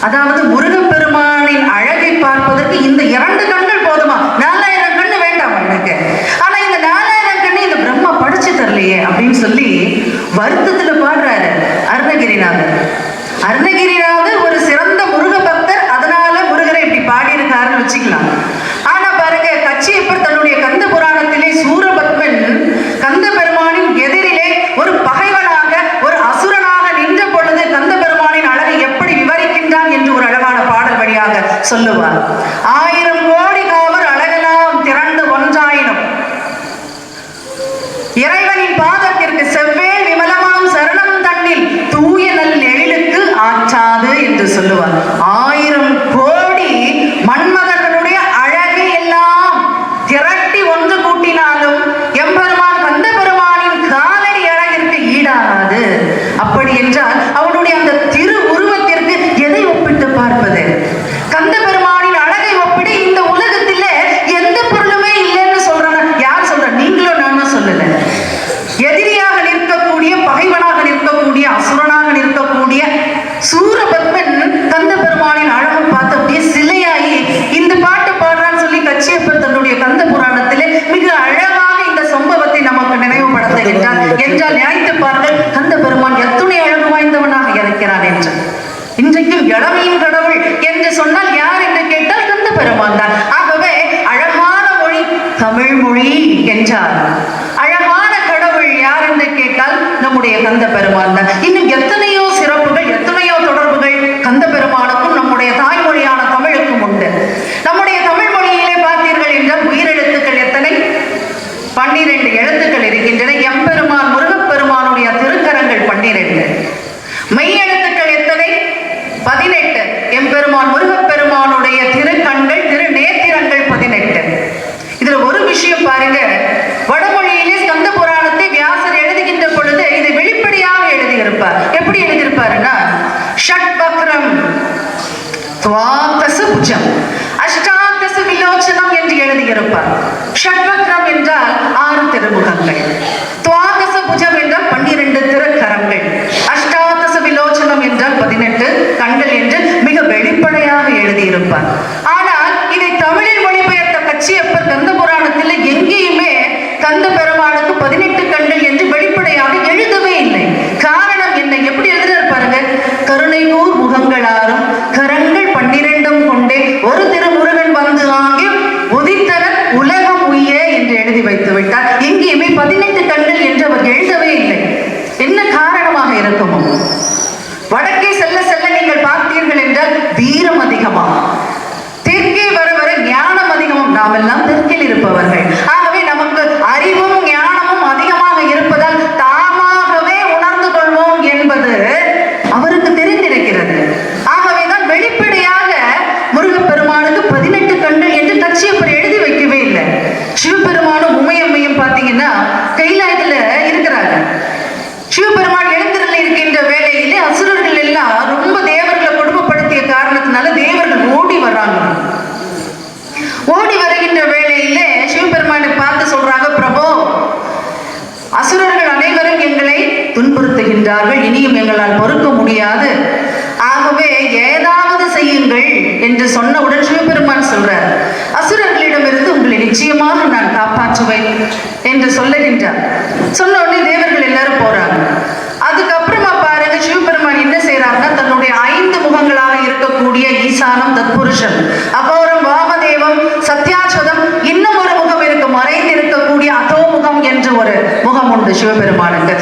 அதாவது முருகப்பெருமானின் அழகை பார்ப்பதற்கு இந்த இரண்டு கண்கள் போதுமா? நாலாயிரம் கண்ணு வேண்டாம் எனக்கு ஆனா இந்த நாலாயிரம் கண்ணு இந்த பிரம்மா படிச்சு தரலையே அப்படின்னு சொல்லி வருத்தத்துல பாடுறாரு அருணகிரிநாதன் சொல்லுவார். ஆயிரம் கோடி காவர் அழகெல்லாம் திரண்டு ஒன்றாயினும். இறைவனின் பாதத்திற்கு செவ்வேல் என்றார் அழகான கடவுள் யார் என்று கேட்டால் நம்முடைய கந்த பெருமான் தான். இன்னும் எத்தனை கையெடுப்பார் கொண்டிருக்கின்றார்கள் இனியும் எங்களால் பொறுக்க முடியாது. ஆகவே ஏதாவது செய்யுங்கள் என்று சொன்னவுடன் சிவபெருமான் சொல்றார். அசுரர்களிடமிருந்து உங்களை நிச்சயமாக நான் காப்பாற்றுவேன் என்று சொல்லுகின்றார். சொன்ன உடனே தேவர்கள் எல்லாரும் போறாங்க. அதுக்கப்புறமா பாருங்க சிவபெருமான் என்ன செய்யறாங்கன்னா தன்னுடைய ஐந்து முகங்களாக இருக்கக்கூடிய ஈசானம் தத்புருஷன் அபௌரம் வாமதேவம் சத்யாச்சுதம் இன்னும் ஒரு முகம் இருக்கும் மறைந்து இருக்கக்கூடிய அதோமுகம் என்று ஒரு முகம் உண்டு சிவபெருமானுக்கு.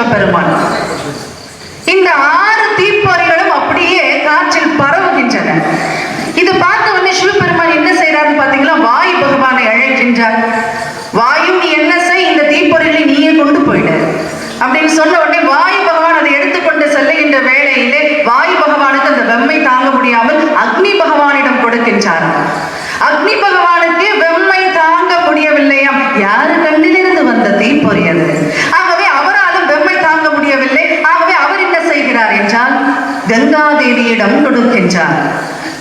சிவபெருமான். இந்த ஆறு தீப்பாறைகளும் அப்படியே காற்றில் பரவுகின்றன. இது பார்த்த உடனே சிவபெருமான் என்ன செய்யறாருன்னு பாத்தீங்கன்னா வாயு பகவானை அழைக்கின்றார். வாயு நீ என்ன செய்? இந்த தீப்பொறிகளை நீயே கொண்டு போயிடு. அப்படின்னு சொன்ன உடனே வாயு பகவான் அதை எடுத்துக்கொண்டு செல்லுகின்ற வேளையிலே வாயு பகவானுக்கு அந்த வெம்மை தாங்க முடியாமல் அக்னி பகவானிடம் கொடுக்கின்றார் அக்னி பகவான்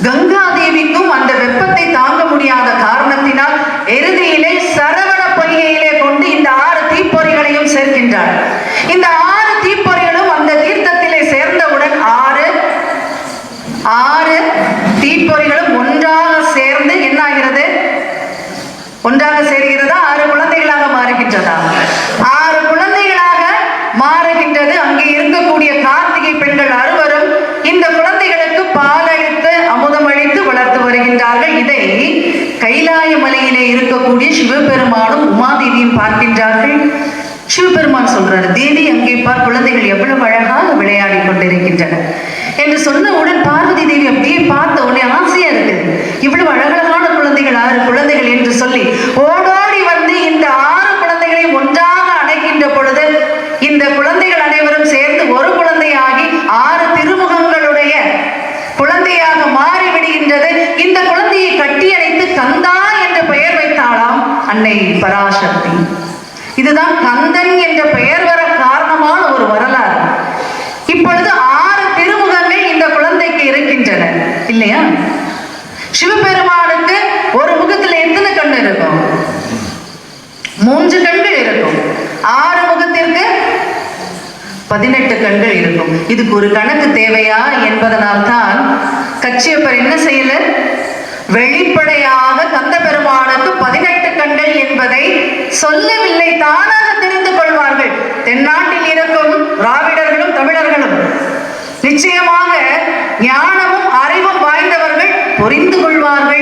கங்கா தேவிக்கும் அந்த வெப்பத்தை தாங்க முடியாத காரணத்தினால் இறுதியிலே சரவண பொய்கையிலே கொண்டு இந்த ஆறு தீப்பொறிகளையும் சேர்க்கின்றார். இந்த ஆறு தீப்பொறிகளும் அந்த தீர்த்தத்திலே சேர்ந்தவுடன் ஆறு ஆறு தீப்பொறிகளும் ஒன்றாக சேர்ந்து என்னாகிறது? ஒன்றாக சேர்கிறதா? ஆறு குழந்தைகளாக மாறுகின்றதா? சிவபெருமானும் உமாதேவியும் பார்க்கின்றார்கள். சிவபெருமான் சொல்றாரு தேவி அங்கே பார் குழந்தைகள் எவ்வளவு அழகாக விளையாடி கொண்டிருக்கின்றன. என்று சொன்னவுடன் பார் தேவி அப்படியே பார்த்த உடனே ஆசையா இருக்குது இவ்வளவு அழகழகான குழந்தைகள் ஆறு குழந்தைகள் என்று சொல்லி ஓடோடி வந்து இந்த ஆறு குழந்தைகளை ஒன்றாக அணைக்கின்ற பொழுது இந்த குழந்தைகள் அனைவரும் சேர்ந்து ஒரு குழந்தையாகி ஆறு திருமுகங்களுடைய குழந்தையாக மாறிவிடுகின்றது இந்த குழந்தையை கட்டியணைத்து கந்தா என்ற பெயர் வைத்தாளாம் அன்னை பராசக்தி. இதுதான் கந்தன் என்ற பெயர் வர காரணமான ஒரு வரலாறு. இப்பொழுது ஆறு திருமுகமே இந்த குழந்தைக்கு இருக்கின்றன. இல்லையா? சிவபெருமானுக்கு ஒரு முகத்துல எத்தனை கண் இருக்கும்? மூன்று கண்கள் இருக்கும். ஆறு முகத்திற்கு பதினெட்டு கண்கள் இருக்கும். இதுக்கு ஒரு கணக்கு தேவையா என்பதனால் தான் கச்சியப்பர் என்ன செய்யல? கொள்வார்கள்